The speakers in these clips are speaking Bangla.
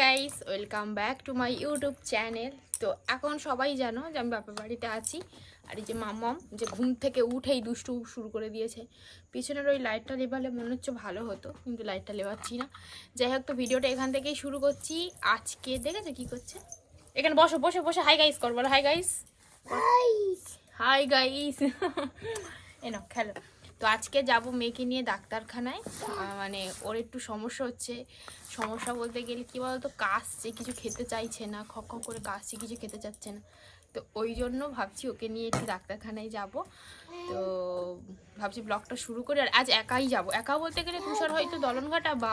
Guys welcome back to my YouTube channel তো এখন সবাই জানো যে আমি বাপের বাড়িতে আছি। আর এই যে মাম্মম যে ঘুম থেকে উঠেই দুষ্টু শুরু করে দিয়েছে। পিছনের ওই লাইটটা লেবালে মনে হচ্ছে ভালো হতো কিন্তু লাইটটা লেবাচ্ছি না। যাই হোক তো ভিডিওটা এখান থেকেই শুরু করছি। আজকে দেখেছ কি করছে? এখানে বসো বসে বসে। হাই গাইস কর বলো হাই গাইস হাই গাইস এনো খেলো। তো আজকে যাব মেয়েকে নিয়ে ডাক্তারখানায়। মানে ওর একটু সমস্যা হচ্ছে। সমস্যা বলতে গেলে কী বলতো, কাশছে, কিছু খেতে চাইছে না, খক করে কাশছে, কিছু খেতে চাচ্ছে না। তো ওই জন্য ভাবছি ওকে নিয়ে একটু ডাক্তারখানায় যাব। তো ভাবছি ব্লগটা শুরু করি আর আজ একাই যাব। একা বলতে গেলে তুষার হয়তো দলনঘাটা বা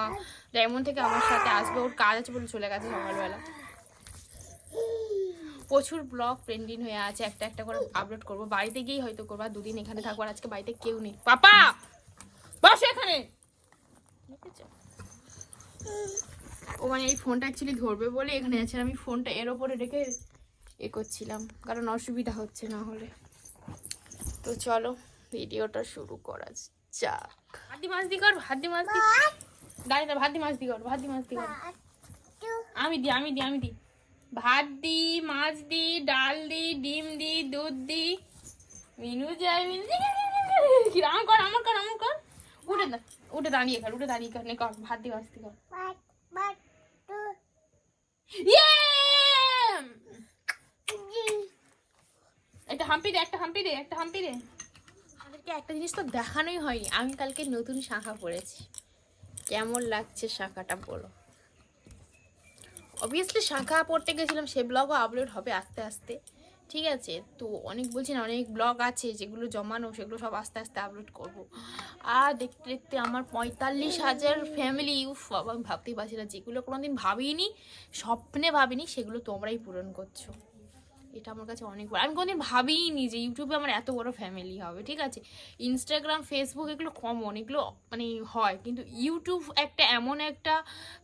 ডায়মন্ড থেকে আমার সাথে আসবে, ওর কাজ আছে বলে চলে গেছে সকালবেলা। প্রচুর ব্লগ পেন্ডিং হয়ে আছে একটা একটা করে আপলোড করব। বাড়িতে গিয়েই হয়তো করব দুদিন এখানে থাকব আর আজকে বাড়িতে কেউ নেই। পাপা! বসো এখানে! ও মানে এই ফোনটা অ্যাকচুয়ালি ধরবে বলে এখানে আছে আমি ফোনটা এর ওপরে রেখে এ করছিলাম কারণ অসুবিধা হচ্ছে না হলে। তো চলো ভিডিওটা শুরু করা যাক। হাতি মাছ দি কর হাতি মাছ দি দাঁড়িয়ে দাঁড়া, ভাত দি মাছ দি কর ভাত দি মাছ দি কর আমি দি আমি দি আমি দি। ভাত দি মাছ দি ডাল দি ডিম দি দুধ দি মিনু যায় মিনু কি আমার কর আমার কর আমার কর। উঠে দা উঠে দাঁড়িয়ে কর উঠে দাঁড়িয়ে কর নে কর ভাত দি মাছ দি কর ইয়ে একটা হাম্পি দে একটা হাম্পি দে একটা হাম্পি দে। আমাদেরকে একটা জিনিস তো দেখানোই হয়নি আমি কালকে নতুন শাখা পড়েছি কেমন লাগছে শাখাটা বলো। অবভিয়াসলি শাঁখা পড়তে গেছিলাম, সে ব্লগও আপলোড হবে আস্তে আস্তে। ঠিক আছে? তো অনেক বলছি না, অনেক ব্লগ আছে, যেগুলো জমানো, সেগুলো সব আস্তে আস্তে আপলোড করব। আর দেখতে দেখতে আমার পঁয়তাল্লিশ হাজার ফ্যামিলি ইউফ আমি ভাবতেই পারছি না, যেগুলো কোনোদিন ভাবিনি, স্বপ্নে ভাবিনি, সেগুলো তোমরাই পূরণ করছ। এটা আমার কাছে অনেক বড়। আমি কোনোদিন ভাবিনি যে ইউটিউবে আমার এত বড় ফ্যামিলি হবে, ঠিক আছে? ইনস্টাগ্রাম ফেসবুক এগুলো কমন এগুলো মানে হয়। কিন্তু ইউটিউব একটা এমন একটা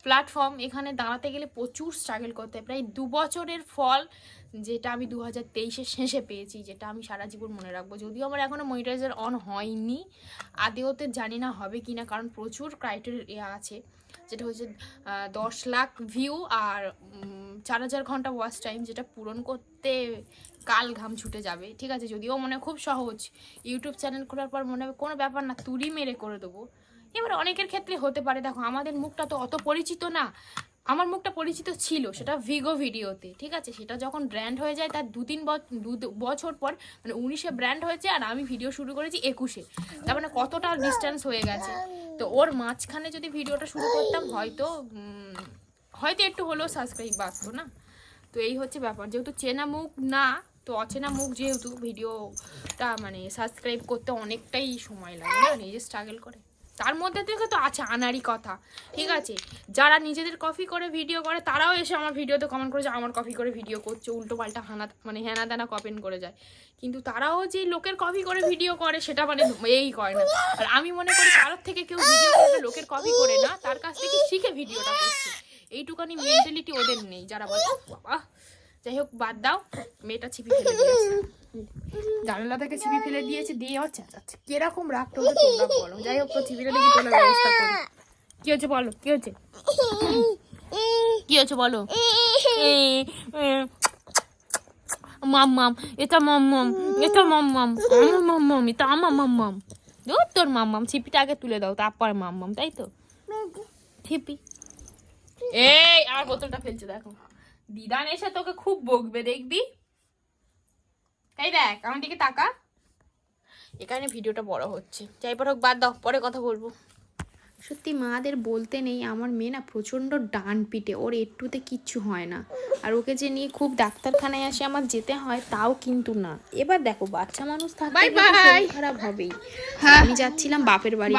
প্ল্যাটফর্ম এখানে দাঁড়াতে গেলে প্রচুর স্ট্রাগল করতে হয়। প্রায় দু বছরের ফল যেটা আমি দু হাজার তেইশের শেষে পেয়েছি, যেটা আমি সারা জীবন মনে রাখব। যদিও আমার এখনও মনিটাইজার অন হয়নি, আদেওতে জানি না হবে কি না, কারণ প্রচুর ক্রাইটেরিয়া আছে। যেটা হচ্ছে দশ লাখ ভিউ আর চার হাজার ঘণ্টা ওয়াচ টাইম যেটা পূরণ করতে কাল ঘাম ছুটে যাবে, ঠিক আছে? যদিও মনে খুব সহজ। ইউটিউব চ্যানেল খোলার পর মনে হবে কোনো ব্যাপার না, তুড়ি মেরে করে দেবো। এবার অনেকের ক্ষেত্রে হতে পারে, দেখো, আমাদের মুখটা তো অত পরিচিত না। আমার মুখটা পরিচিত ছিল, সেটা ভিগো ভিডিওতে, ঠিক আছে? সেটা যখন ব্র্যান্ড হয়ে যায়, তার দু তিন বছর পর মানে উনিশে ব্র্যান্ড হয়েছে, আর আমি ভিডিও শুরু করেছি একুশে। তার মানে কতটা ডিস্টেন্স হয়ে গেছে। তো ওর মাঝখানে যদি ভিডিওটা শুরু করতাম, হয়তো হয়তো একটু হলেও সাবস্ক্রাইব বাঁচতো না? তো এই হচ্ছে ব্যাপার। যেহেতু চেনা মুখ না, তো অচেনা মুখ যেহেতু ভিডিওটা মানে সাবস্ক্রাইব করতে অনেকটাই সময় লাগে না নিজে স্ট্রাগল করে। তার মধ্যে থেকে তো আছে আনারই কথা, ঠিক আছে? যারা নিজেদের কপি করে ভিডিও করে, তারাও এসে আমার ভিডিওতে কমেন্ট করেছে, আমার কপি করে ভিডিও করছে। উল্টো পাল্টা হানা মানে হেনা দানা কমেন্ট করে যায়। কিন্তু তারাও যে লোকের কপি করে ভিডিও করে, সেটা মানে এই করে না। আর আমি মনে করি কারোর থেকে কেউ ভিডিও করে লোকের কপি করে না, তার কাছ থেকে শিখে ভিডিওটা করছে। এইটুকানি মেন্টালিটি ওদের নেই। যারা বলে "উফ বাবা যাই হোক বাদ দাও মেয়েটা ছিপি ফেলে দিয়েছে। জানালা থেকে ছিপি ফেলে দিয়েছে দিয়ে আমার চেঁচাচ্ছে। কীরকম রাখতে হবে তোমরা বলো। যাই হোক তো ছিপিটা দেখি তোলার ব্যবস্থা করি। কি হচ্ছে বলো? কি হচ্ছে কি হচ্ছে বলো? মাম মাম এটা মাম মাম এটা মাম মাম আমার মাম মাম এটা আমার মাম মাম তোর মাম মাম ছিপিটা আগে তুলে দাও তারপরে মাম মাম তাই তো? ছিপি। এই, আর বোতলটা ফেলছে, দেখো। দিদান এসে তোকে খুব বকবে, দেখবি? তাই দেখ, আমার দিকে তাকা। এখানে ভিডিওটা বড় হচ্ছে। যাই পর হোক, বাদ দাও, পরে কথা বলব। সত্যি মাদের বলতে নেই আমার মেয়ে না প্রচণ্ড ডান পিটে ওর একটুতে কিচ্ছু হয় না। আর ওকে যে নিয়ে খুব ডাক্তারখানায় আসে আমার যেতে হয় তাও কিন্তু না। এবার দেখো বাচ্চা মানুষ থাকতে. শরীর খারাপ হবেই। আমি যাচ্ছিলাম বাপের বাড়ি।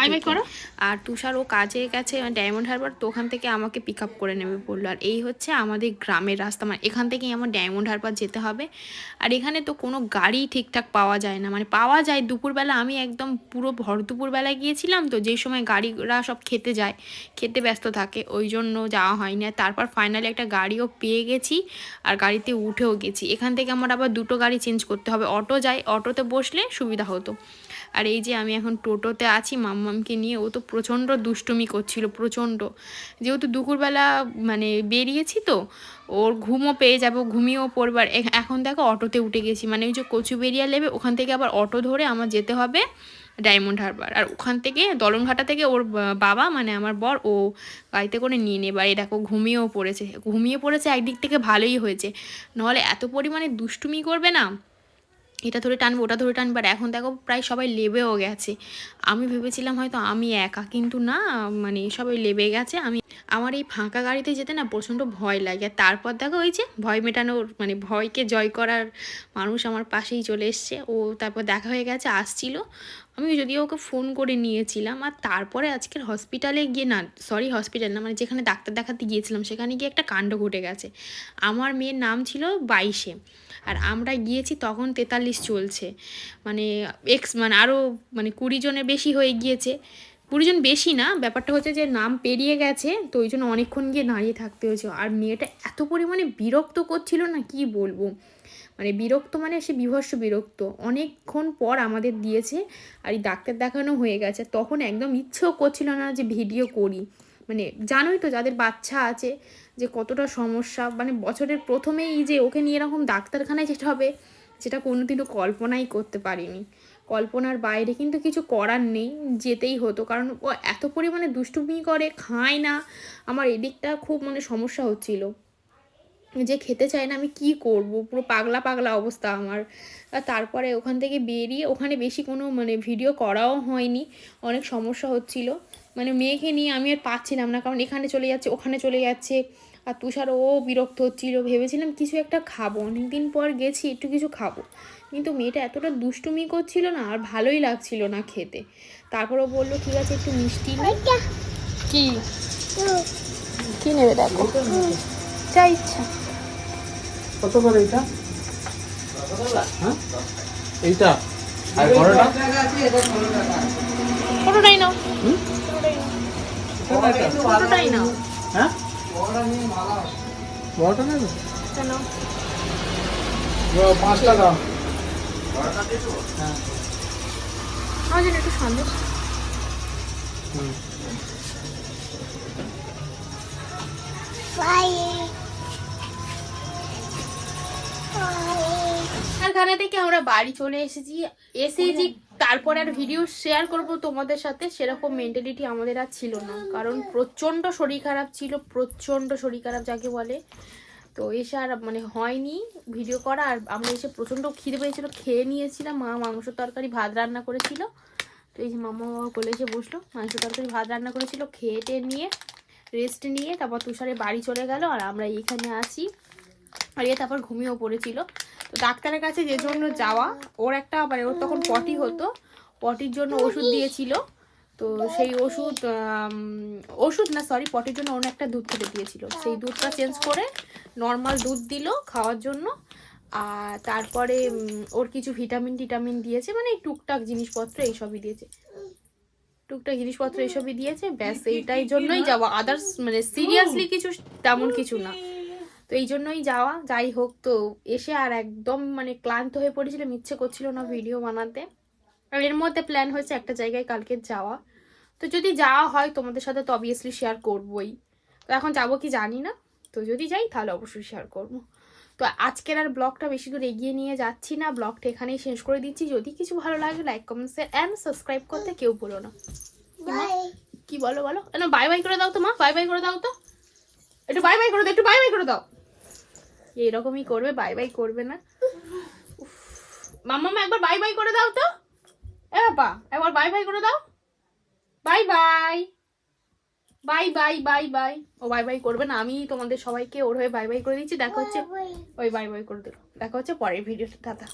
আর তুষার ও কাজে গেছে ডায়মন্ড হারবার তো ওখান থেকে আমাকে পিক আপ করে নেবে বলল। আর এই হচ্ছে আমাদের গ্রামের রাস্তা মানে এখান থেকেই আমার ডায়মন্ড হারবার যেতে হবে। আর এখানে তো কোনো গাড়ি ঠিকঠাক পাওয়া যায় না মানে পাওয়া যায়। দুপুরবেলা আমি একদম পুরো ভর দুপুরবেলা গিয়েছিলাম তো যেই সময় গাড়িরা সব খেতে যায়, খেতে ব্যস্ত থাকে, ওই জন্য যাওয়া হয়নি। আর তারপর ফাইনালি একটা গাড়িও পেয়ে গেছি আর গাড়িতে উঠেও গেছি। এখান থেকে আমার আবার দুটো গাড়ি চেঞ্জ করতে হবে। অটো যায় অটোতে বসলে সুবিধা হতো। আর এই যে আমি এখন টোটোতে আছি, মাম্মামকে নিয়ে, ও তো প্রচণ্ড দুষ্টুমি করছিল, প্রচণ্ড। যেহেতু দুপুরবেলা মানে বেরিয়েছি তো, ওর ঘুমও পেয়ে যাবে ঘুমিয়েও পড়বে। আর এখ- এখন দেখো অটোতে উঠে গেছি। মানে ওই যে কচু কচুবেরিয়া লেবে, ওখান থেকে আবার অটো ধরে আমার যেতে হবে ডায়মন্ড হারবার। আর ওখান থেকে, দলনঘাটা থেকে ওর বাবা মানে আমার বর, ও গাড়িতে করে নিয়ে নেবে আর দেখো, ঘুমিয়েও পড়েছে। ঘুমিয়ে পড়েছে একদিক থেকে ভালোই হয়েছে। নাহলে এত পরিমাণে দুষ্টুমি করবে না। এটা ধরে টানবো, ওটা ধরে টানবো। আর এখন দেখো, প্রায় সবাই লেবেও গেছে। আমি ভেবেছিলাম হয়তো আমি একা, কিন্তু না মানে সবাই লেবে গেছে। আমি, আমার এই ফাঁকা গাড়িতে যেতে না প্রচণ্ড ভয় লাগে। আর তারপর দেখো, ওই যে ভয় মেটানোর মানে ভয়কে জয় করার মানুষ আমার পাশেই চলে এসছে। ও তারপর দেখা হয়ে গেছে, আসছিল। আমি যদিও ওকে ফোন করে নিয়েছিলাম, আর তারপরে আজকের হসপিটালে গিয়ে না সরি হসপিটাল না মানে যেখানে ডাক্তার দেখাতে গিয়েছিলাম, সেখানে গিয়ে একটা কাণ্ড ঘটে গেছে। আমার মেয়ের নাম ছিল বাইশে, আর আমরা গিয়েছি তখন তেতাল্লিশ চলছে। মানে এক্স মানে আরও মানে কুড়ি জনের বেশি হয়ে গিয়েছে। কুড়ি জন বেশি না, ব্যাপারটা হচ্ছে যে নাম পেরিয়ে গেছে, তো ওই জন্য অনেকক্ষণ গিয়ে দাঁড়িয়ে থাকতে হয়েছে। আর মেয়েটা এত পরিমাণে বিরক্ত করছিল না, কি বলব? মানে বিরক্ত মানে সে বিভৎস বিরক্ত। অনেকক্ষণ পর আমাদের দিয়েছে আর এই ডাক্তার দেখানো হয়ে গেছে। তখন একদম ইচ্ছেও করছিল না যে ভিডিও করি। মানে জানোই তো যাদের বাচ্চা আছে যে কতটা সমস্যা। মানে বছরের প্রথমেই যে ওকে নিয়ে এরকম ডাক্তারখানায় যেতে হবে যেটা কোনোদিনও কল্পনাই করতে পারিনি। কল্পনার বাইরে কিন্তু কিছু করার নেই, যেতেই হতো। কারণ ও এত পরিমাণে দুষ্টুমি করে, খায় না। আমার এদিকটা খুব মানে সমস্যা হচ্ছিল। যে খেতে চায় না আমি কি করব? পুরো পাগলা পাগলা অবস্থা আমার। আর তারপরে ওখান থেকে বেরিয়ে ওখানে বেশি কোনো মানে ভিডিও করাও হয়নি। অনেক সমস্যা হচ্ছিল। মানে মেয়েকে নিয়ে আমি আর পাচ্ছিলাম না কারণ এখানে চলে যাচ্ছে ওখানে চলে যাচ্ছে। আর তুষার ও বিরক্ত হচ্ছিল। ভেবেছিলাম কিছু একটা খাব। অনেক দিন পর গেছি একটু কিছু খাব। কিন্তু মেয়েটা এতটা দুষ্টুমি করছিল না আর ভালোই লাগছিল না খেতে। তারপর বলল ঠিক আছে একটু মিষ্টি। কি? কি নেবে দেখো? যা ইচ্ছা। কত করে এইটা হ্যাঁ? এইটা? আর বড়টা কোনোটাই নাও। হুম? কোনোটাই নাও। হ্যাঁ? বড়টা নেবে? কেন পাঁচ টাকা। হ্যাঁ। আমার জন্য একটু সন্দেশ হুম। কারখানা থেকে আমরা বাড়ি চলে এসেছি। এসে যে তারপর আর ভিডিও শেয়ার করব তোমাদের সাথে, সেরকম মেন্টালিটি আমাদের আর ছিল না। কারণ প্রচণ্ড শরীর খারাপ ছিল, প্রচণ্ড শরীর খারাপ যাকে বলে। তো এসে আর মানে হয়নি ভিডিও করা, আর আমরা এসে প্রচণ্ড খিদে পেয়েছিল, খেয়ে নিয়েছিলাম। মা মাংস তরকারি, ভাত রান্না করেছিল। তো এই যে মামা বাবা কোলে এসে বসল, মাংস তরকারি, ভাত রান্না করেছিল, খেয়ে টেয়ে নিয়ে রেস্ট নিয়ে তারপর তুষারে বাড়ি চলে গেল, আর আমরা এখানে আছি। আর এ তারপর ঘুমিয়েও পড়েছিল। তো ডাক্তারের কাছে যে জন্য যাওয়া ওর একটা মানে ওর তখন পটি হতো পটির জন্য ওষুধ দিয়েছিল। তো সেই ওষুধ ওষুধ না সরি পটির জন্য অন্য একটা দুধ খেতে দিয়েছিল। সেই দুধটা চেঞ্জ করে নর্মাল দুধ দিল খাওয়ার জন্য। আর তারপরে ওর কিছু ভিটামিন টিটামিন দিয়েছে মানে টুকটাক জিনিসপত্র এইসবই দিয়েছে। টুকটাক জিনিসপত্র এইসবই দিয়েছে ব্যাস এইটাই জন্যই যাওয়া। আদার্স মানে সিরিয়াসলি কিছু তেমন কিছু না। তো এই জন্যই যাওয়া যাই হোক তো এসে আর একদম মানে ক্লান্ত হয়ে পড়েছিলাম ইচ্ছে করছিল না ভিডিও বানাতে। আর এর মধ্যে প্ল্যান হয়েছে একটা জায়গায় কালকে যাওয়া। তো যদি যাওয়া হয় তোমাদের সাথে তো অবভিয়াসলি শেয়ার করবই। তো এখন যাব কি জানি না। তো যদি যাই তাহলে অবশ্যই শেয়ার করব। তো আজকের আর ব্লগটা বেশি দূর এগিয়ে নিয়ে যাচ্ছি না। ব্লগটা এখানেই শেষ করে দিচ্ছি। যদি কিছু ভালো লাগে like comment share and subscribe করতে কেউ বলো না। কি বলো বলো? না বাই বাই করে দাও তো মা। বাই বাই করে দাও তো। একটু বাই বাই করে দাও একটু বাই বাই করে দাও। এইরকমই করবে বাই বাই করবে না। মাম্মা একবার বাই বাই করে দাও তো। এ বাবা একবার বাই বাই করে দাও। Bye bye bye bye bye bye ও বাই বাই করবে না আমি তোমাদের সবাইকে ওর হয়ে বাই বাই করে দিচ্ছি। দেখা হচ্ছে ওই বাই বাই করে দিল। দেখা হচ্ছে পরের ভিডিওতে দাদা